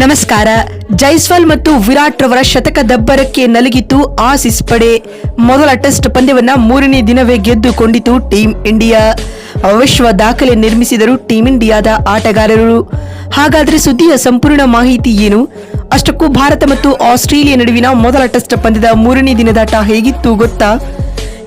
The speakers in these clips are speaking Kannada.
ನಮಸ್ಕಾರ. ಜೈಸ್ವಾಲ್ ಮತ್ತು ವಿರಾಟ್ ರವರ ಶತಕ ದಬ್ಬರಕ್ಕೆ ನಲುಗಿತು ಆಸಿಸ್ ಪಡೆ. ಮೊದಲ ಟೆಸ್ಟ್ ಪಂದ್ಯವನ್ನ ಮೂರನೇ ದಿನವೇ ಗೆದ್ದುಕೊಂಡಿತು ಟೀಂ ಇಂಡಿಯಾ. ವಿಶ್ವ ದಾಖಲೆ ನಿರ್ಮಿಸಿದರು ಟೀಂ ಇಂಡಿಯಾದ ಆಟಗಾರರು. ಹಾಗಾದ್ರೆ ಸುದ್ದಿಯ ಸಂಪೂರ್ಣ ಮಾಹಿತಿ ಏನು? ಅಷ್ಟಕ್ಕೂ ಭಾರತ ಮತ್ತು ಆಸ್ಟ್ರೇಲಿಯಾ ನಡುವಿನ ಮೊದಲ ಟೆಸ್ಟ್ ಪಂದ್ಯದ ಮೂರನೇ ದಿನದಾಟ ಹೇಗಿತ್ತು ಗೊತ್ತಾ?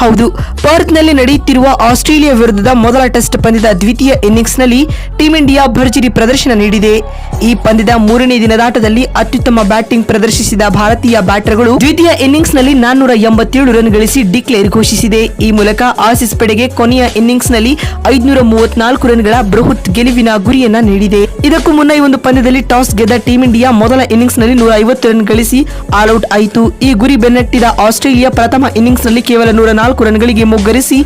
ಹೌದು, ಪರ್ತ್ನಲ್ಲಿ ನಡೆಯುತ್ತಿರುವ ಆಸ್ಟ್ರೇಲಿಯಾ ವಿರುದ್ಧದ ಮೊದಲ ಟೆಸ್ಟ್ ಪಂದ್ಯದ ದ್ವಿತೀಯ ಇನ್ನಿಂಗ್ಸ್ನಲ್ಲಿ ಟೀಂ ಇಂಡಿಯಾ ಭರ್ಜರಿ ಪ್ರದರ್ಶನ ನೀಡಿದೆ. ಈ ಪಂದ್ಯದ ಮೂರನೇ ದಿನದಾಟದಲ್ಲಿ ಅತ್ಯುತ್ತಮ ಬ್ಯಾಟಿಂಗ್ ಪ್ರದರ್ಶಿಸಿದ ಭಾರತೀಯ ಬ್ಯಾಟರ್ಗಳು ದ್ವಿತೀಯ ಇನ್ನಿಂಗ್ಸ್ನಲ್ಲಿ ನಾನ್ನೂರ ಎಂಬತ್ತೇಳು ರನ್ ಗಳಿಸಿ ಡಿಕ್ಲೇರ್ ಘೋಷಿಸಿದೆ. ಈ ಮೂಲಕ ಆಸಿಸ್ ಪಡೆಗೆ ಕೊನೆಯ ಇನ್ನಿಂಗ್ಸ್ನಲ್ಲಿ ಐದುನೂರ ಮೂವತ್ನಾಲ್ಕು ರನ್ಗಳ ಬೃಹತ್ ಗೆಲುವಿನ ಗುರಿಯನ್ನ ನೀಡಿದೆ. ಇದಕ್ಕೂ ಮುನ್ನ ಈ ಒಂದು ಪಂದ್ಯದಲ್ಲಿ ಟಾಸ್ ಗೆದ್ದ ಟೀಂ ಇಂಡಿಯಾ ಮೊದಲ ಇನ್ನಿಂಗ್ಸ್ನಲ್ಲಿ ನೂರ ಐವತ್ತು ರನ್ ಗಳಿಸಿ ಆಲ್ಔಟ್ ಆಯಿತು. ಈ ಗುರಿ ಬೆನ್ನಟ್ಟಿದ ಆಸ್ಟ್ರೇಲಿಯಾ ಪ್ರಥಮ ಇನ್ನಿಂಗ್ಸ್ನಲ್ಲಿ ಕೇವಲ ನೂರ ನಾಲ್ಕು ರನ್ಗಳಿಗೆ ಮುಗ್ಗರಿಸಿ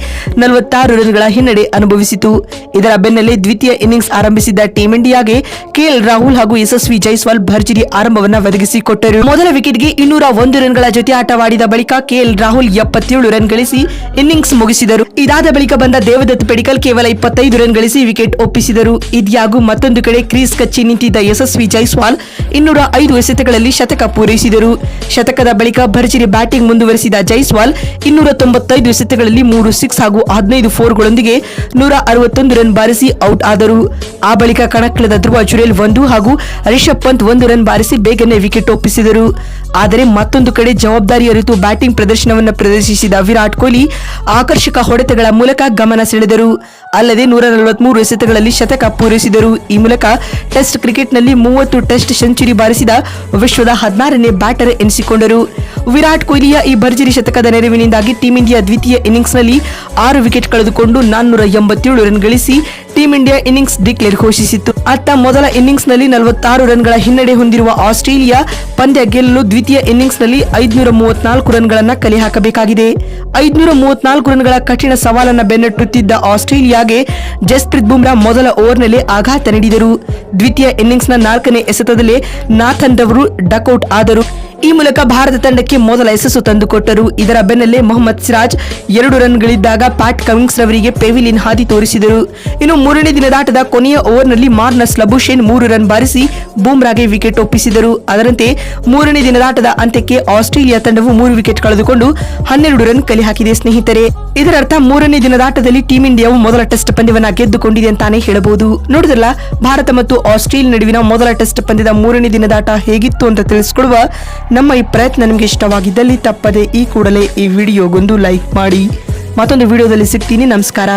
ನಲವತ್ತಾರು ರನ್ಗಳ ಹಿನ್ನಡೆ ಅನುಭವಿಸಿತು. ಇದರ ಬೆನ್ನಲ್ಲೇ ದ್ವಿತೀಯ ಇನ್ನಿಂಗ್ಸ್ ಆರಂಭಿಸಿದ್ದ ಟೀಂ ಇಂಡಿಯಾಗೆ ಕೆಎಲ್ ರಾಹುಲ್ ಹಾಗೂ ಯಶಸ್ವಿ ಜೈಸ್ವಾಲ್ ಭರ್ಜರಿ ಆರಂಭವನ್ನ ಒದಗಿಸಿಕೊಟ್ಟರು. ಮೊದಲ ವಿಕೆಟ್ಗೆ ಇನ್ನೂರ ಒಂದು ರನ್ಗಳ ಜೊತೆ ಆಟವಾಡಿದ ಬಳಿಕ ಕೆಎಲ್ ರಾಹುಲ್ ಎಪ್ಪತ್ತೇಳು ರನ್ ಗಳಿಸಿ ಇನ್ನಿಂಗ್ಸ್ ಮುಗಿಸಿದರು. ಇದಾದ ಬಳಿಕ ಬಂದ ದೇವದತ್ ಪೆಡಿಕಲ್ ಕೇವಲ ಇಪ್ಪತ್ತೈದು ರನ್ ಗಳಿಸಿ ವಿಕೆಟ್ ಒಪ್ಪಿಸಿದರು. ಇದ್ಯಾಗೂ ಮತ್ತೊಂದು ಕಡೆ ಕ್ರೀಸ್ ಕಚ್ಚಿ ನಿಂತಿದ್ದ ಯಶಸ್ವಿ ಜೈಸ್ವಾಲ್ ಇನ್ನೂರ ಐದು ಎಸೆತಗಳಲ್ಲಿ ಶತಕ ಪೂರೈಸಿದರು. ಶತಕದ ಬಳಿಕ ಭರ್ಜರಿ ಬ್ಯಾಟಿಂಗ್ ಮುಂದುವರೆಸಿದ ಜೈಸ್ವಾಲ್ ಇನ್ನೂರ ತೊಂಬತ್ತೈದು ಎಸೆತಗಳಲ್ಲಿ ಮೂರು ಸಿಕ್ಸ್ ಹಾಗೂ ಹದಿನೈದು ಫೋರ್ಗಳೊಂದಿಗೆ ನೂರ ಅರವತ್ತೊಂದು ರನ್ ಬಾರಿಸಿ ಔಟ್ ಆದರು. ಆ ಬಳಿಕ ಕಣಕ್ಕಿಳಿದ ಧ್ರುವ ಜುರೇಲ್ ಒಂದು ಹಾಗೂ ರಿಷಬ್ ಪಂತ್ ಒಂದು ರನ್ ಬಾರಿಸಿ ಬೇಗನೆ ವಿಕೆಟ್ ಒಪ್ಪಿಸಿದರು. ಆದರೆ ಮತ್ತೊಂದು ಕಡೆ ಜವಾಬ್ದಾರಿ ಅರಿತು ಬ್ಯಾಟಿಂಗ್ ಪ್ರದರ್ಶನವನ್ನು ಪ್ರದರ್ಶಿಸಿದ ವಿರಾಟ್ ಕೊಹ್ಲಿ ಆಕರ್ಷಕ ಹೊಡೆತಗಳ ಮೂಲಕ ಗಮನ ಸೆಳೆದರು. ಅಲ್ಲದೆ ನೂರ ನಲವತ್ಮೂರು ಎಸೆತಗಳಲ್ಲಿ ಶತಕ ಪೂರೈಸಿದರು. ಈ ಮೂಲಕ ಟೆಸ್ಟ್ ಕ್ರಿಕೆಟ್ನಲ್ಲಿ ಮೂವತ್ತು ಟೆಸ್ಟ್ ಸೆಂಚುರಿ ಬಾರಿಸಿದ ವಿಶ್ವದ ಹದಿನಾರನೇ ಬ್ಯಾಟರ್ ಎನಿಸಿಕೊಂಡರು. ವಿರಾಟ್ ಕೊಹ್ಲಿಯ ಈ ಭರ್ಜರಿ ಶತಕದ ನೆರವಿನಿಂದಾಗಿ ಟೀಂ ಇಂಡಿಯಾ ದ್ವಿತೀಯ ಇನ್ನಿಂಗ್ಸ್ನಲ್ಲಿ ಆರು ವಿಕೆಟ್ ಕಳೆದುಕೊಂಡು ನಾನ್ನೂರ ಎಂಬತ್ತೇಳು ರನ್ ಗಳಿಸಿ ಟೀಂ ಇಂಡಿಯಾ ಇನ್ನಿಂಗ್ಸ್ ಡಿಕ್ಲೇರ್ ಘೋಷಿಸಿತ್ತು. ಅತ್ತ ಮೊದಲ ಇನ್ನಿಂಗ್ಸ್ನಲ್ಲಿ ನಲವತ್ತಾರು ರನ್ಗಳ ಹಿನ್ನಡೆ ಹೊಂದಿರುವ ಆಸ್ಟ್ರೇಲಿಯಾ ಪಂದ್ಯ ಗೆಲ್ಲಲು ದ್ವಿತೀಯ ಇನ್ನಿಂಗ್ಸ್ನಲ್ಲಿ ಐದುನೂರ ಮೂವತ್ನಾಲ್ಕು ರನ್ಗಳನ್ನ ಕಲೆ ಹಾಕಬೇಕಾಗಿದೆ ಐದುನೂರ ಮೂವತ್ನಾಲ್ಕು ರನ್ಗಳ ಕಠಿಣ ಸವಾಲನ್ನ ಬೆನ್ನಟ್ಟುತ್ತಿದ್ದ ಆಸ್ಟ್ರೇಲಿಯಾಗೆ ಜಸ್ಪ್ರೀತ್ ಬುಮ್ರಾ ಮೊದಲ ಓವರ್ನಲ್ಲಿ ಆಘಾತ ನೀಡಿದರು. ದ್ವಿತೀಯ ಇನ್ನಿಂಗ್ಸ್ನ ನಾಲ್ಕನೇ ಎಸೆತದಲ್ಲೇ ನಾಥನ್ ರವರು ಡಕೌಟ್ ಆದರು. ಈ ಮೂಲಕ ಭಾರತ ತಂಡಕ್ಕೆ ಮೊದಲ ಯಶಸ್ಸು ತಂದುಕೊಟ್ಟರು. ಇದರ ಬೆನ್ನಲ್ಲೇ ಮೊಹಮ್ಮದ್ ಸಿರಾಜ್ ಎರಡು ರನ್ಗಳಿದ್ದಾಗ ಪ್ಯಾಟ್ ಕಮಿಂಗ್ಸ್ ರವರಿಗೆ ಪೆವಿಲಿನ್ ಹಾದಿ ತೋರಿಸಿದರು. ಇನ್ನು ಮೂರನೇ ದಿನದಾಟದ ಕೊನೆಯ ಓವರ್ನಲ್ಲಿ ಮಾರ್ನಸ್ ಲಬುಶೇನ್ ಮೂರು ರನ್ ಬಾರಿಸಿ ಬೂಮ್ರಾಗೆ ವಿಕೆಟ್ ಒಪ್ಪಿಸಿದರು. ಅದರಂತೆ ಮೂರನೇ ದಿನದಾಟದ ಅಂತ್ಯಕ್ಕೆ ಆಸ್ಟ್ರೇಲಿಯಾ ತಂಡವು ಮೂರು ವಿಕೆಟ್ ಕಳೆದುಕೊಂಡು ಹನ್ನೆರಡು ರನ್ ಕಲೆ ಹಾಕಿದೆ ಸ್ನೇಹಿತರೆ. ಇದರರ್ಥ ಮೂರನೇ ದಿನದಾಟದಲ್ಲಿ ಟೀಂ ಇಂಡಿಯಾವು ಮೊದಲ ಟೆಸ್ಟ್ ಪಂದ್ಯವನ್ನ ಗೆದ್ದುಕೊಂಡಿದೆ ಅಂತಾನೆ ಹೇಳಬಹುದು. ನೋಡಿದ್ರಲ್ಲ, ಭಾರತ ಮತ್ತು ಆಸ್ಟ್ರೇಲಿಯಾ ನಡುವಿನ ಮೊದಲ ಟೆಸ್ಟ್ ಪಂದ್ಯದ ಮೂರನೇ ದಿನದಾಟ ಹೇಗಿತ್ತು ಅಂತ ತಿಳಿಸಿಕೊಡುವ ನಮ್ಮ ಈ ಪ್ರಯತ್ನ ನಿಮಗೆ ಇಷ್ಟವಾಗಿದ್ದಲ್ಲಿ ತಪ್ಪದೆ ಈ ಕೂಡಲೇ ಈ ವಿಡಿಯೋಗೊಂದು ಲೈಕ್ ಮಾಡಿ. ಮತ್ತೊಂದು ವಿಡಿಯೋದಲ್ಲಿ ಸಿಗ್ತೀನಿ. ನಮಸ್ಕಾರ.